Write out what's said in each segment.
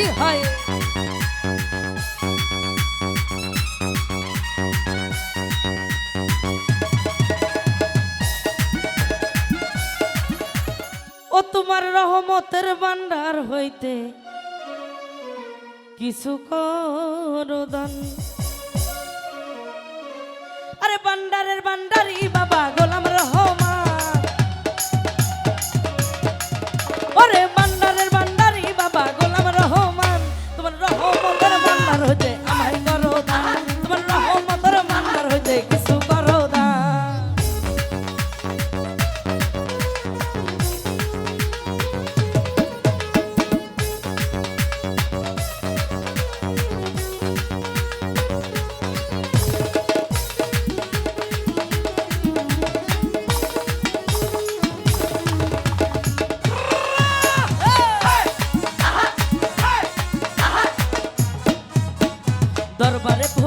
I হায়। ও তোমার রহমতের ভান্ডার হইতে কিছু করদান আরে ভান্ডারের ভান্ডারি বাবা গোলাম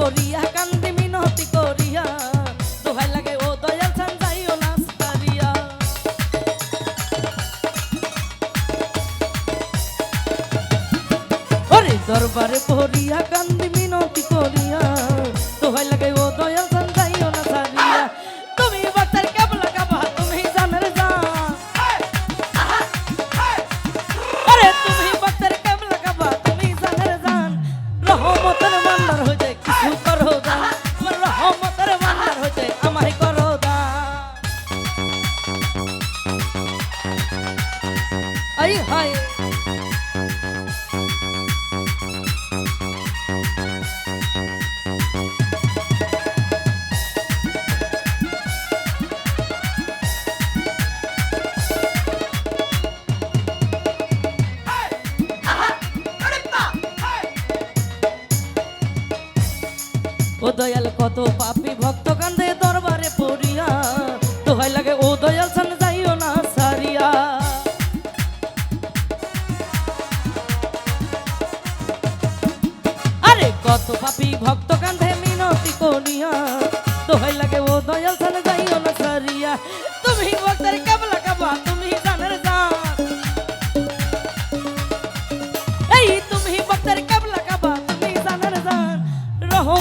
ভরিয়া কান্দি মিনতি করিয়া। দোহাই লাগে ও দয়াল ছান, যাইও না সারিয়া ওরে দরবারে কান্দি দয়াল, কত পাপি ভক্ত কান্দে দরবারে পড়িয়া। দোহাই লাগে, ও দয়াল সান যাইও না সারিয়া আরে, কত পাপি ভক্ত কান্দে মিনতি করিয়া।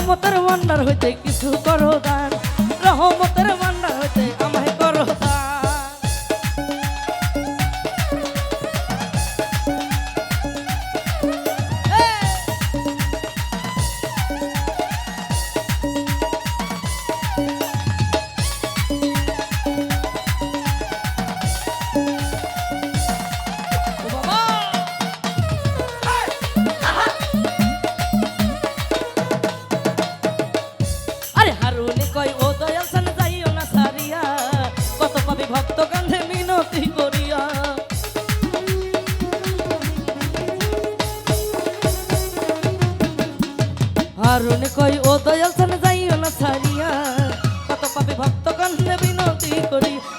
রহমতের ভান্ডার হইতে কিছু করো দান। রহমতের কই ও দয়াল সান যাইও না সারিয়া কত পাবি ভক্ত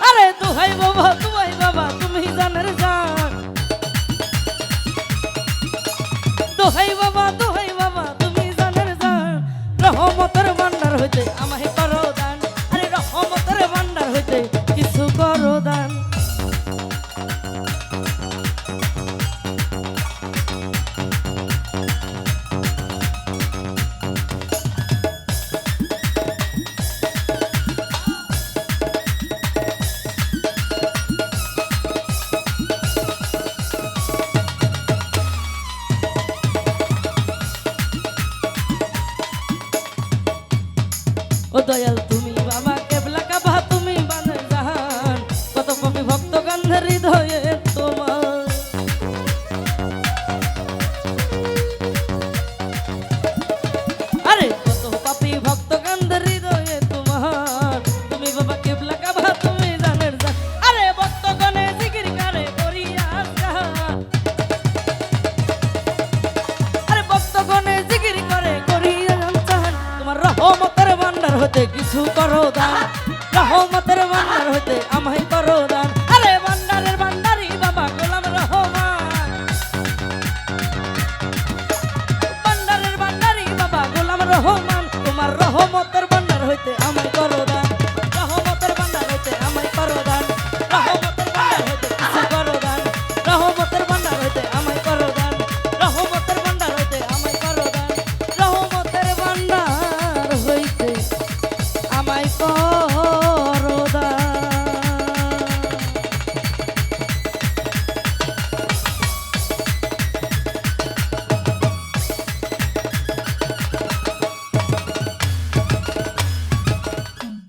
আরে দুহাই বাবা দুহাই বাবা, তুমি জানার জান। দোহাই বাবা, দুহাই বাবা, তুমি জানের জান। রহমতের ভান্ডার হইতে দয়াল হইতে কিছু করো দা। রহমতের বান্দার হইতে আমায় করো দা।